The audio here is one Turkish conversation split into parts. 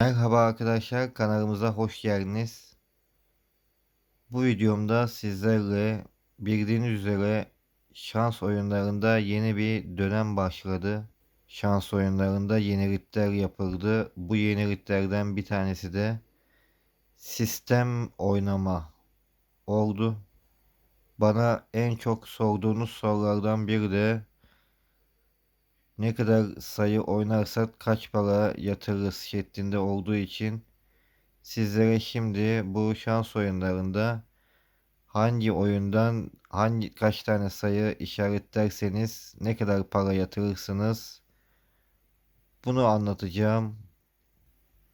Merhaba arkadaşlar kanalımıza hoş geldiniz. Bu videomda sizlerle bildiğiniz üzere şans oyunlarında yeni bir dönem başladı. Şans oyunlarında yenilikler yapıldı. Bu yeniliklerden bir tanesi de sistem oynama oldu. Bana en çok sorduğunuz sorulardan biri de ne kadar sayı oynarsak kaç para yatırırız şeklinde olduğu için sizlere şimdi bu şans oyunlarında hangi oyundan hangi kaç tane sayı işaretlerseniz ne kadar para yatırırsınız bunu anlatacağım.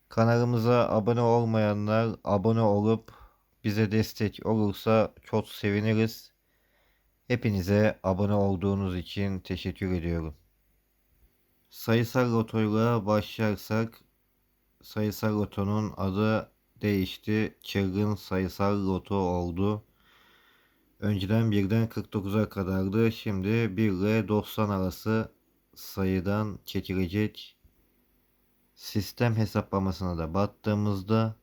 Kanalımıza abone olmayanlar abone olup bize destek olursa çok seviniriz. Hepinize abone olduğunuz için teşekkür ediyorum. Sayısal lotoyla başlarsak sayısal lotonun adı değişti. Çılgın sayısal loto oldu. Önceden 1'den 49'a kadardı. Şimdi 1 ile 90 arası sayıdan çekilecek. Sistem hesaplamasına da baktığımızda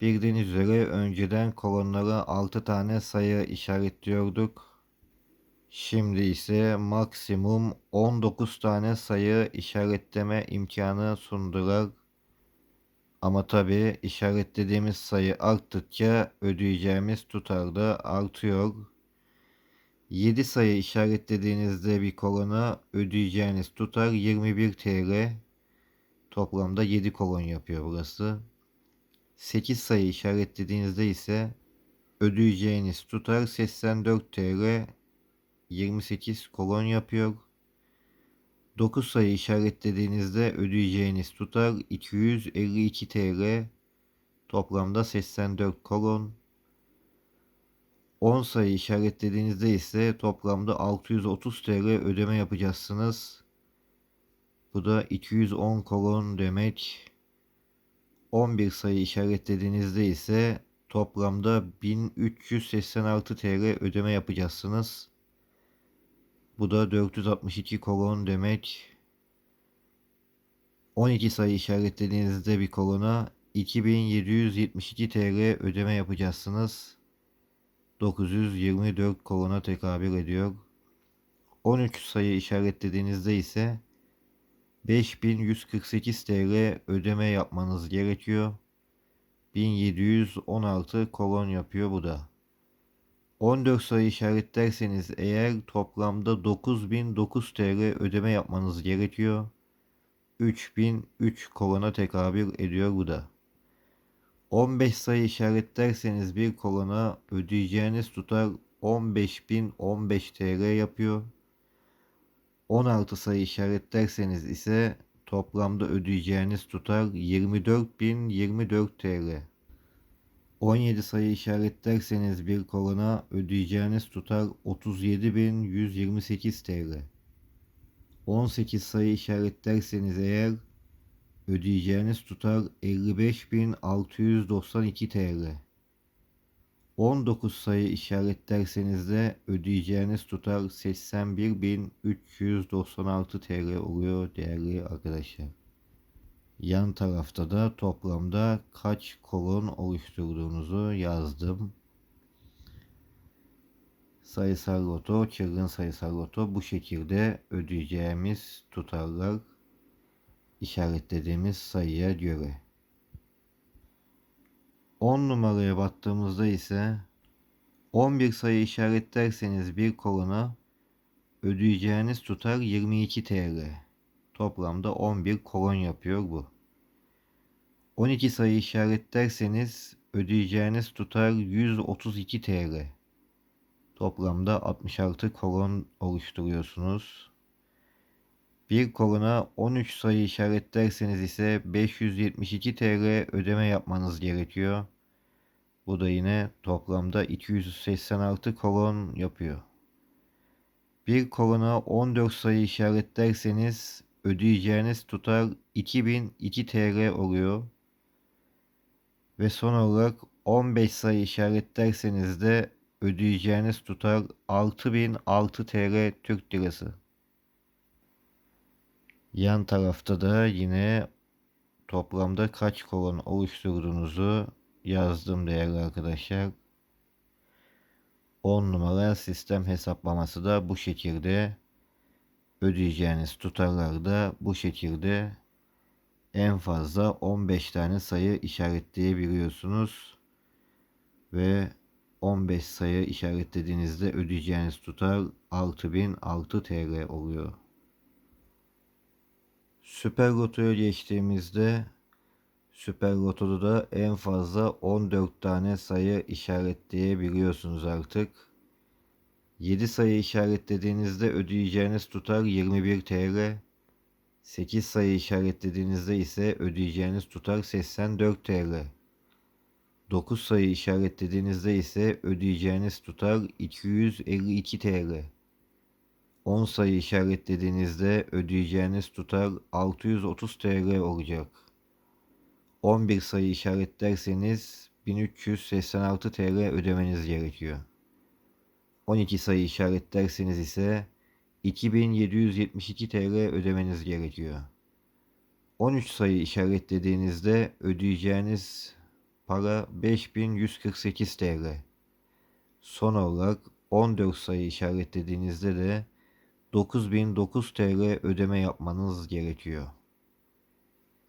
bildiğiniz üzere önceden kolonlara 6 tane sayı işaretliyorduk. Şimdi ise maksimum 19 tane sayı işaretleme imkanı sundular. Ama tabi işaretlediğimiz sayı arttıkça ödeyeceğimiz tutar da artıyor. 7 sayı işaretlediğinizde bir kolona ödeyeceğiniz tutar 21 TL. Toplamda 7 kolon yapıyor burası. 8 sayı işaretlediğinizde ise ödeyeceğiniz tutar 84 TL 28 kolon yapıyor. 9 sayı işaretlediğinizde ödeyeceğiniz tutar 252 TL. Toplamda 84 kolon. 10 sayı işaretlediğinizde ise toplamda 630 TL ödeme yapacaksınız. Bu da 210 kolon demek. 11 sayı işaretlediğinizde ise toplamda 1386 TL ödeme yapacaksınız. Bu da 462 kolon demek. 12 sayı işaretlediğinizde bir kolona 2772 TL ödeme yapacaksınız. 924 kolona tekabül ediyor. 13 sayı işaretlediğinizde ise 5148 TL ödeme yapmanız gerekiyor. 1716 kolon yapıyor bu da. 14 sayı işaretlerseniz eğer toplamda 9009 TL ödeme yapmanız gerekiyor. 3003 kolona tekabül ediyor bu da. 15 sayı işaretlerseniz bir kolona ödeyeceğiniz tutar 15015 TL yapıyor. 16 sayı işaretlerseniz ise toplamda ödeyeceğiniz tutar 24024 TL. 17 sayı işaretlerseniz bir kolona ödeyeceğiniz tutar 37.128 TL. 18 sayı işaretlerseniz eğer ödeyeceğiniz tutar 55.692 TL. 19 sayı işaretlerseniz de ödeyeceğiniz tutar 81.396 TL oluyor değerli arkadaşlar. Yan tarafta da toplamda kaç kolon oluşturduğunuzu yazdım. Sayısal loto, çılgın sayısal loto bu şekilde ödeyeceğimiz tutarlar işaretlediğimiz sayıya göre. 10 numaraya baktığımızda ise 11 sayı işaretlerseniz bir kolona ödeyeceğiniz tutar 22 TL. Toplamda 11 kolon yapıyor bu. 12 sayı işaretlerseniz ödeyeceğiniz tutar 132 TL. Toplamda 66 kolon oluşturuyorsunuz. Bir kolona 13 sayı işaretlerseniz ise 572 TL ödeme yapmanız gerekiyor. Bu da yine toplamda 286 kolon yapıyor. Bir kolona 14 sayı işaretlerseniz ödeyeceğiniz tutar 2002 TL oluyor. Ve son olarak 15 sayı işaretlerseniz de ödeyeceğiniz tutar 6006 TL Türk Lirası. Yan tarafta da yine toplamda kaç kolon oluşturduğunuzu yazdım değerli arkadaşlar. 10 numara sistem hesaplaması da bu şekilde. Ödeyeceğiniz tutarlar da bu şekilde. En fazla 15 tane sayı işaretleyebiliyorsunuz. Ve 15 sayı işaretlediğinizde ödeyeceğiniz tutar 6006 TL oluyor. Süper Loto'ya geçtiğimizde Süper Loto'da da en fazla 14 tane sayı işaretleyebiliyorsunuz artık. 7 sayı işaretlediğinizde ödeyeceğiniz tutar 21 TL. 8 sayı işaretlediğinizde ise ödeyeceğiniz tutar 84 TL. 9 sayı işaretlediğinizde ise ödeyeceğiniz tutar 252 TL. 10 sayı işaretlediğinizde ödeyeceğiniz tutar 630 TL olacak. 11 sayı işaretlerseniz 1386 TL ödemeniz gerekiyor. 12 sayı işaretlerseniz ise 2772 TL ödemeniz gerekiyor. 13 sayı işaretlediğinizde ödeyeceğiniz para 5148 TL. Son olarak 14 sayı işaretlediğinizde de 9009 TL ödeme yapmanız gerekiyor.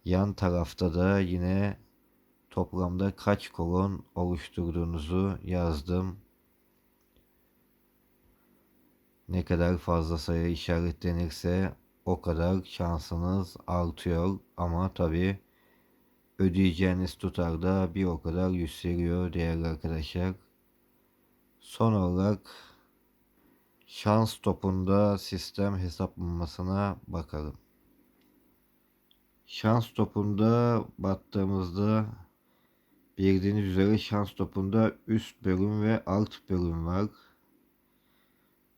Yan tarafta da yine toplamda kaç kolon oluşturduğunuzu yazdım. Ne kadar fazla sayı işaretlenirse o kadar şansınız artıyor ama tabi ödeyeceğiniz tutar da bir o kadar yükseliyor değerli arkadaşlar. Son olarak şans topunda sistem hesaplamasına bakalım. Şans topunda baktığımızda bildiğiniz üzere şans topunda üst bölüm ve alt bölüm var.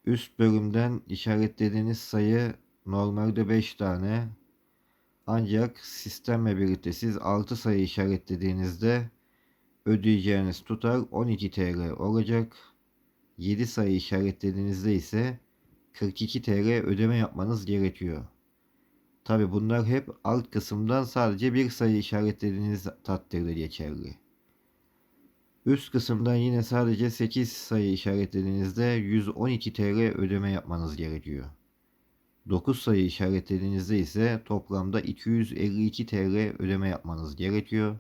Üst bölümden işaretlediğiniz sayı normalde 5 tane. Ancak sistemle birlikte siz 6 sayı işaretlediğinizde ödeyeceğiniz tutar 12 TL olacak. 7 sayı işaretlediğinizde ise 42 TL ödeme yapmanız gerekiyor. Tabi bunlar hep alt kısımdan sadece bir sayı işaretlediğiniz takdirde geçerli. Üst kısımdan yine sadece 8 sayı işaretlediğinizde 112 TL ödeme yapmanız gerekiyor. 9 sayı işaretlediğinizde ise toplamda 252 TL ödeme yapmanız gerekiyor.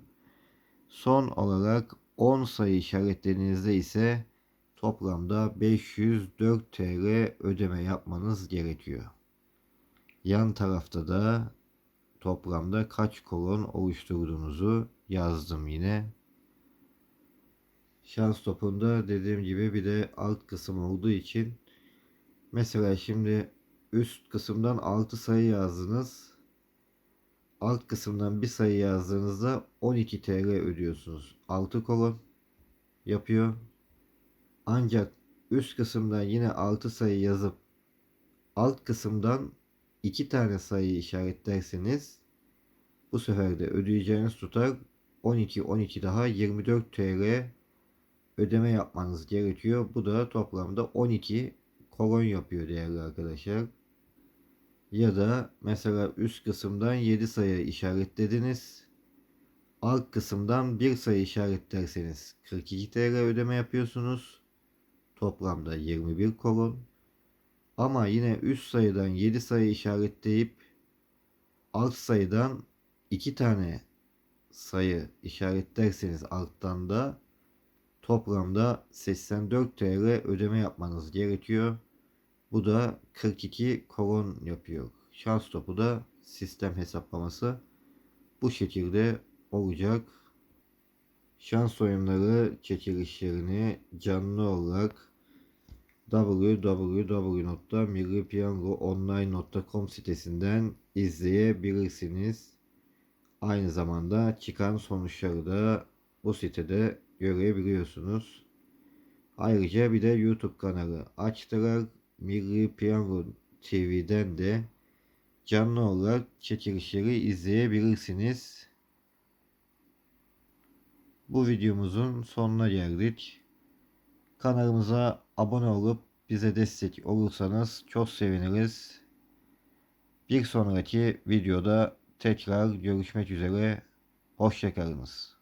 Son olarak 10 sayı işaretlediğinizde ise toplamda 504 TL ödeme yapmanız gerekiyor. Yan tarafta da toplamda kaç kolon oluşturduğunuzu yazdım yine. Şans topunda dediğim gibi bir de alt kısım olduğu için mesela şimdi üst kısımdan 6 sayı yazdınız. Alt kısımdan bir sayı yazdığınızda 12 TL ödüyorsunuz. 6 kolon yapıyor. Ancak üst kısımdan yine 6 sayı yazıp alt kısımdan 2 tane sayı işaretlerseniz bu sefer de ödeyeceğiniz tutar 12 12 daha 24 TL ödeme yapmanız gerekiyor. Bu da toplamda 12 kolon yapıyor değerli arkadaşlar. Ya da mesela üst kısımdan 7 sayı işaretlediniz. Alt kısımdan bir sayı işaretlerseniz 42 TL ödeme yapıyorsunuz. Toplamda 21 kolon. Ama yine üst sayıdan 7 sayı işaretleyip alt sayıdan 2 tane sayı işaretlerseniz alttan da toplamda 84 TL ödeme yapmanız gerekiyor. Bu da 42 kolon yapıyor. Şans topu da sistem hesaplaması bu şekilde olacak. Şans oyunları çekilişlerini canlı olarak www.millipiyangoonline.com sitesinden izleyebilirsiniz. Aynı zamanda çıkan sonuçları da bu sitede görebiliyorsunuz. Ayrıca bir de YouTube kanalı açtılar. Milli Piyango TV'den de canlı olarak çekilişleri izleyebilirsiniz. Bu videomuzun sonuna geldik. Kanalımıza abone olup bize destek olursanız çok seviniriz. Bir sonraki videoda tekrar görüşmek üzere. Hoşçakalınız.